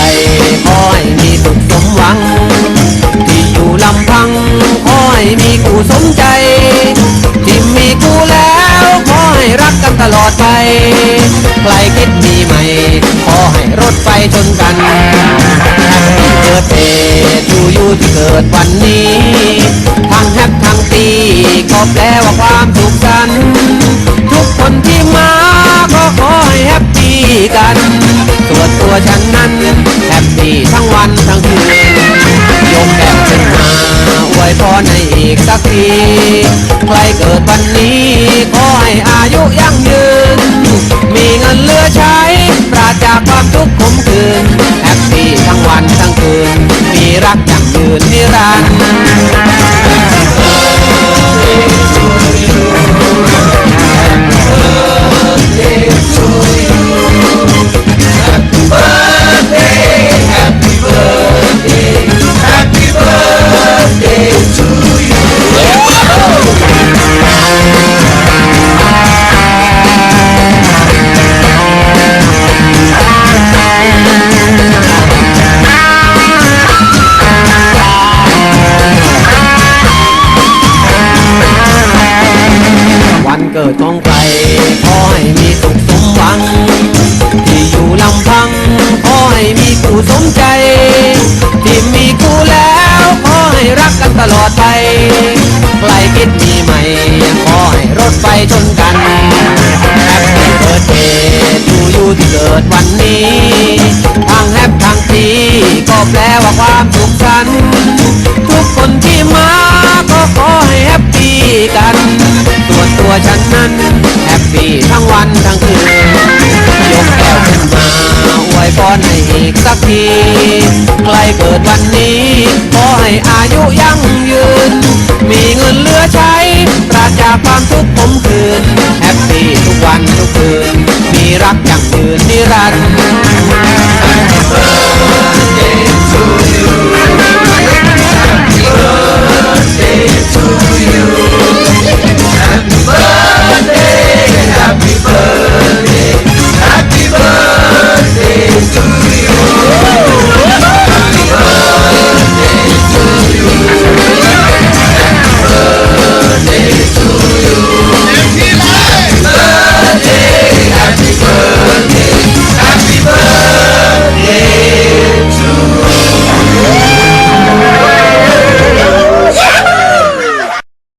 ขอใคอให้มีสุขสมหวัง ที่อยู่ลำพังขอให้มีกูสมใจ ที่มีกูแล้วขอให้รักกันตลอดไปใครคิดมีใหม่ ขอให้รถไฟชนกันเกิดเหตุทูยู ฉันนั้นแฮปปี้ทั้งวันทั้งคืนยกแก้วขึ้นมาอวยพรให้อีกสักทีใครเกิดวันนี้ขอให้อายุยั่งยืน มีเงินเหลือใช้ ปราศจากความทุกข์ขมขื่นแฮปปี้ทั้งวันทั้งคืน มีรักยั่งยืนนิรันดร์ เกิดของใครขอให้มีสุขสมหวัง ที่อยู่ลำพังขอให้มีกูสมใจ ที่มีกูแล้วขอให้รักกันตลอดไปใครคิดมีใหม่ขอให้รถไฟชนกันแฮปปี้เบิร์ดเดย์ทูยูที่เกิดวันนี้ทางแฮปทางทีก็แปลว่าความสุขสันทุกคนที่มา ตัวฉันนั้นแฮปปี้ทั้งวันทั้งคืน ยกแก้วขึ้นมาอวยพรให้อีกสักที ใครเกิดวันนี้ขอให้อายุยั่งยืน มีเงินเหลือใช้ปราศจากความทุกข์